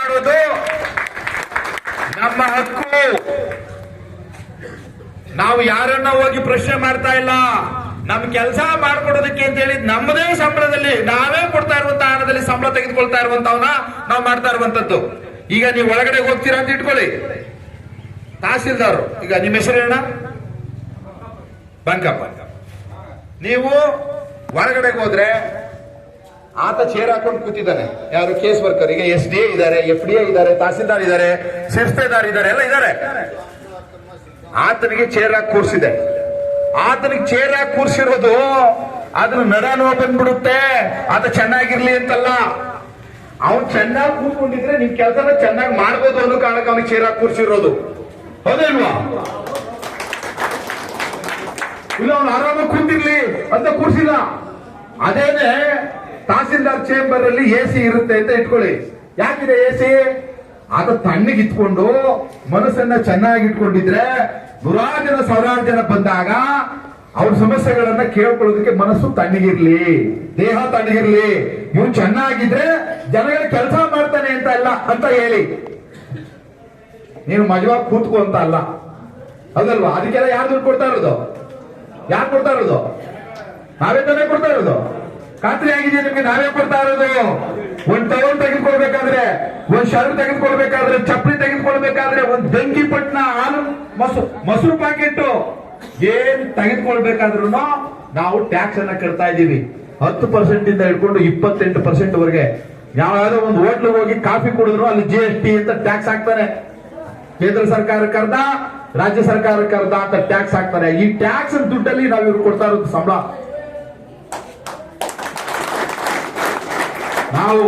ಮಾಡೋದು ನಮ್ಮ ಹಕ್ಕು. ನಾವು ಯಾರನ್ನ ಹೋಗಿ ಪ್ರಶ್ನೆ ಮಾಡ್ತಾ ಇಲ್ಲ, ನಮ್ ಕೆಲಸ ಮಾಡ್ಕೊಡೋದಕ್ಕೆ ಅಂತ ಹೇಳಿ ನಮ್ಮದೇ ಸಂಬಳದಲ್ಲಿ ನಾವೇ ಕೊಡ್ತಾ ಇರುವಂತ ಹಣದಲ್ಲಿ ಸಂಬಳ ತೆಗೆದುಕೊಳ್ತಾ ಇರುವಂತವನ್ನ ನಾವು ಮಾಡ್ತಾ ಇರುವಂತದ್ದು. ಈಗ ನೀವು ಒಳಗಡೆ ಹೋಗ್ತೀರಾ ಅಂತ ಇಟ್ಕೊಳ್ಳಿ. ತಹಸೀಲ್ದಾರ್, ಈಗ ನಿಮ್ಮ ಹೆಸರೇನ ಬಂಕಪ್ಪ. ನೀವು ಹೊರಗಡೆ ಹೋದ್ರೆ ಆತ ಚೇರ್ ಹಾಕೊಂಡು ಕೂತಿದ್ದಾನೆ. ಯಾರು ಕೇಸ್ ವರ್ಕರ್ ಈಗ ಎಸ್ ಡಿ ಎ ಇದಾರೆ ಎಫ್ ಡಿ ಎ ಇದ್ದಾರೆ, ತಹಸೀಲ್ದಾರ್ ಇದ್ದಾರೆ ಶಿರ್ಸ್ತೆದಾರ್ ಇದ್ದಾರೆ, ಎಲ್ಲ ಇದ್ದಾರೆ. ಆತನಿಗೆ ಚೇರ್ ಹಾಕಿ ಕೂರ್ಸಿದೆ. ಆತನಿಗೆ ಚೇರ್ ಹಾಕಿ ಕೂರಿಸಿರೋದು ಅದ್ರ ನಡ ನೋವು ಬಂದ್ಬಿಡುತ್ತೆ. ಆತ ಚೆನ್ನಾಗಿರ್ಲಿ ಅಂತಲ್ಲ. ಅವ್ನು ಚೆನ್ನಾಗಿ ಕೂತ್ಕೊಂಡಿದ್ರೆ ನಿಮ್ ಕೆಲಸನ ಚೆನ್ನಾಗಿ ಮಾಡ್ಬೋದು ಅನ್ನೋ ಕಾರಣಕ್ಕೆ ಅವನಿಗೆ ಚೇರ್ ಹಾಕಿ ಕೂರಿಸಿರೋದು. ಹೌದಲ್ವಾ ಇಲ್ಲ, ಅವ್ನು ಆರಾಮಾಗಿ ಕೂತಿರ್ಲಿ ಅಂತ ಕೂರಿಸಿಲ್ಲ. ಅದೇನೆ ತಹಸೀಲ್ದಾರ್ ಚೇಂಬರ್ ಅಲ್ಲಿ ಎ ಸಿ ಇರುತ್ತೆ ಅಂತ ಇಟ್ಕೊಳ್ಳಿ. ಯಾಕಿದೆ ಎ ಸಿ ತಣ್ಣಗೆ ಇಟ್ಕೊಂಡು, ಮನಸ್ಸನ್ನ ಚೆನ್ನಾಗಿ ಇಟ್ಕೊಂಡಿದ್ರೆ ನೂರಾರು ಜನ, ಸಾವಿರಾರು ಜನ ಬಂದಾಗ ಅವ್ರ ಸಮಸ್ಯೆಗಳನ್ನ ಕೇಳ್ಕೊಳ್ಳೋದಕ್ಕೆ ಮನಸ್ಸು ತಣ್ಣಗಿರ್ಲಿ. ದೇಹ ತಣ್ಣಗಿರ್ಲಿ. ಇವ್ ಚೆನ್ನಾಗಿದ್ರೆ ಜನಗಳ ಕೆಲಸ ಮಾಡ್ತಾನೆ ಅಂತ ಅಲ್ಲ, ಅಂತ ಹೇಳಿ. ನೀನು ಮಜವಾಗಿ ಕೂತ್ಕೊ ಅಂತ ಅಲ್ಲ. ಹೌದಲ್ವಾ? ಅದಕ್ಕೆಲ್ಲ ಯಾರು ದುಡ್ಡು ಕೊಡ್ತಾ ಇರೋದು? ಯಾರು ಕೊಡ್ತಾ ಇರೋದು? ನಾವೇ ತಾನೇ ಕೊಡ್ತಾ ಇರೋದು? ಖಾತ್ರಿ ಆಗಿದೆ ನಿಮ್ಗೆ ನಾವೇ ಕೊಡ್ತಾ ಇರೋದು. ಒಂದ್ ಟವಲ್ ತೆಗೆದುಕೊಳ್ಬೇಕಾದ್ರೆ, ಒಂದ್ ಶರ್ಟ್ ತೆಗೆದುಕೊಳ್ಬೇಕಾದ್ರೆ, ಚಪ್ಪಲಿ ತೆಗೆದುಕೊಳ್ಬೇಕಾದ್ರೆ, ಒಂದ್ ಬೆಂಕಿ ಪಟ್ನ ಹಾಲು ಮೊಸರು ಮೊಸರು ಪ್ಯಾಕೆಟ್ ಏನ್ ತೆಗೆದುಕೊಳ್ಬೇಕಾದ್ರು ನಾವು ಟ್ಯಾಕ್ಸ್ ಅನ್ನ ಕಟ್ತಾ ಇದ್ದೀವಿ. ಹತ್ತು ಪರ್ಸೆಂಟ್ ಇಂದ ಹಿಡ್ಕೊಂಡು ಇಪ್ಪತ್ತೆಂಟು ಪರ್ಸೆಂಟ್ ವರೆಗೆ ಯಾವ್ದಾದ್ರು ಒಂದು ಹೋಟ್ಲಿಗೆ ಹೋಗಿ ಕಾಫಿ ಕುಡಿದ್ರು ಅಲ್ಲಿ ಜಿ ಎಸ್ ಟಿ ಅಂತ ಟ್ಯಾಕ್ಸ್ ಹಾಕ್ತಾರೆ. ಕೇಂದ್ರ ಸರ್ಕಾರ ಕರ್ದ, ರಾಜ್ಯ ಸರ್ಕಾರ ಕರ್ದ ಅಂತ ಟ್ಯಾಕ್ಸ್ ಹಾಕ್ತಾರೆ. ಈ ಟ್ಯಾಕ್ಸ್ ದುಡ್ಡಲ್ಲಿ ನಾವು ಇವ್ರು ಕೊಡ್ತಾ ಇರೋದು ಸಂಬಳ. ನಾವು